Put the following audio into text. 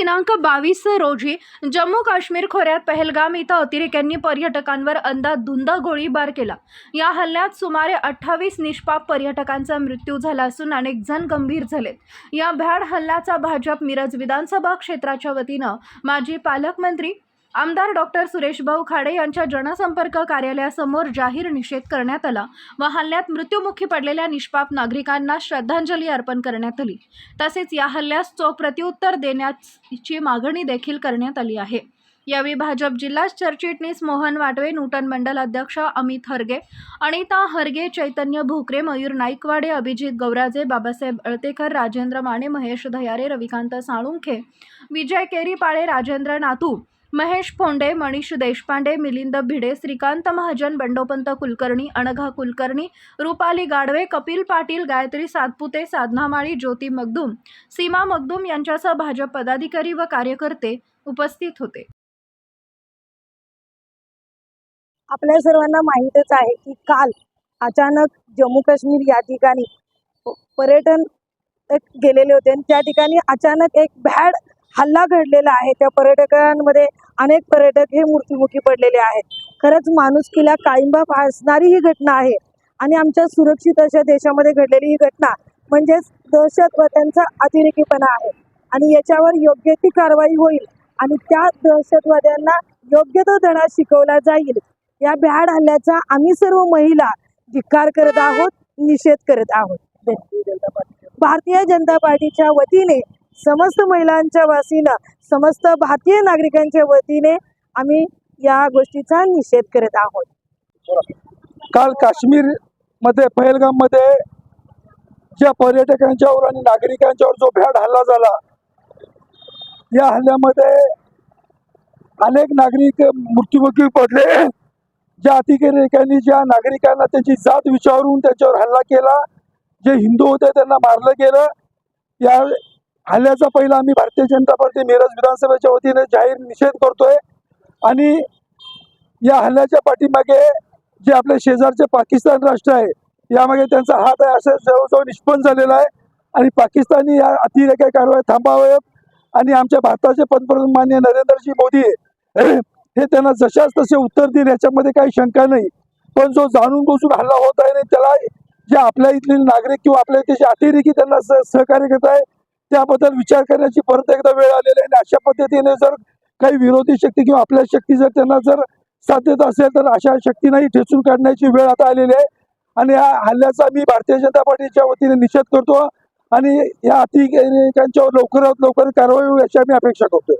दिनांक बावीस रोजी जम्मू काश्मीर खोऱ्यात पहलगाम इथं अतिरेक्यांनी पर्यटकांवर अंदाधुंद गोळीबार केला. या हल्ल्यात सुमारे अठ्ठावीस निष्पाप पर्यटकांचा मृत्यू झाला असून अनेक जण गंभीर झालेत. या भ्याड हल्ल्याचा भाजप मिरज विधानसभा क्षेत्राच्या वतीनं माजी पालकमंत्री आमदार डॉक्टर सुरेश भाऊ खाडे यांच्या जनसंपर्क कार्यालयासमोर जाहीर निषेध करण्यात आला व हल्ल्यात मृत्युमुखी पडलेल्या निष्पाप नागरिकांना श्रद्धांजली अर्पण करण्यात आली. तसेच या हल्ल्यास चोख प्रत्युत्तर देण्याची मागणी देखील करण्यात आली आहे. यावेळी भाजप जिल्हा सरचिटणीस मोहन वाटवे नूतन मंडल अध्यक्ष अमित हरगे अनिता हरगे चैतन्य भोकरे मयूर नाईकवाडे अभिजित गौराजे बाबासाहेब अळतेकर राजेंद्र माने महेश धयारे रविकांत साळुंखे विजय केरीपाळे राजेंद्र नातू महेश फोंडे मनीष देशपांडे मिलिंद भिडे श्रीकांत महाजन बंडोपंत कुलकर्णी अनघा कुलकर्णी रुपाली गाडवे कपिल पाटील गायत्री सातपुते साधना माळी ज्योती मगदूम सीमा मगदूम यांच्यासह भाजप पदाधिकारी व कार्यकर्ते उपस्थित होते. आपल्या सर्वांना माहीतच आहे की काल अचानक जम्मू काश्मीर या ठिकाणी पर्यटन गेलेले होते आणि त्या ठिकाणी अचानक एक भॅड हल्ला घडलेला आहे. त्या पर्यटकांमध्ये अनेक पर्यटक हे मूर्तीमुखी पडलेले आहेत. खरंच माणुसकीला काळिंबा फासणारी ही घटना आहे आणि आमच्या सुरक्षित अशा देशामध्ये घडलेली ही घटना म्हणजेच दहशतवाद्यांचा अतिरेकीपणा आहे. आणि याच्यावर योग्य ती कारवाई होईल आणि त्या दहशतवाद्यांना योग्य तो धडा शिकवला जाईल. या भ्याड हल्ल्याचा आम्ही सर्व महिला धिक्कार करत आहोत निषेध करत आहोत. भारतीय जनता पार्टीच्या वतीने समस्त महिलांच्या वतीनं समस्त भारतीय नागरिकांच्या वतीने आम्ही या गोष्टीचा निषेध करत आहोत. काल काश्मीरमध्ये पहलगाममध्ये ज्या पर्यटकांच्यावर आणि नागरिकांच्यावर जो भ्याड हल्ला झाला या हल्ल्यामध्ये अनेक नागरिक मृत्युमुखी पडले. ज्या अतिरेक्यांनी ज्या नागरिकांना त्यांची जात विचारून त्यांच्यावर हल्ला केला जे हिंदू होते त्यांना मारलं गेलं या हल्ल्याचा पहिला आम्ही भारतीय जनता पार्टी मिरज विधानसभेच्या वतीने जाहीर निषेध करतोय. आणि या हल्ल्याच्या पाठीमागे जे आपले शेजारचे पाकिस्तान राष्ट्र आहे यामागे त्यांचा हात आहे असं जवळजवळ निष्पन्न झालेला आहे. आणि पाकिस्तानी या अतिरेकी कारवाई थांबाव्यात आणि आमच्या भारताचे पंतप्रधान मान्य नरेंद्रजी मोदी हे त्यांना जशाच तसे उत्तर देईल याच्यामध्ये काही शंका नाही. पण जो जाणून बसून हल्ला होत आहे त्याला जे आपल्या इथले नागरिक किंवा आपल्या इथे जे अतिरेकी त्यांना सह सहकार्य करत आहे त्याबद्दल विचार करण्याची परत एकदा वेळ आलेली आहे. आणि अशा पद्धतीने जर काही विरोधी शक्ती किंवा आपल्या शक्ती जर त्यांना जर साथ देत असेल तर अशा शक्तींनाही ठेचून काढण्याची वेळ आता आलेली आहे. आणि या हल्ल्याचा मी भारतीय जनता पार्टीच्या वतीने निषेध करतो आणि या अतिरेकांच्यावर लवकरात लवकर कारवाई होईल अशी आम्ही अपेक्षा करतो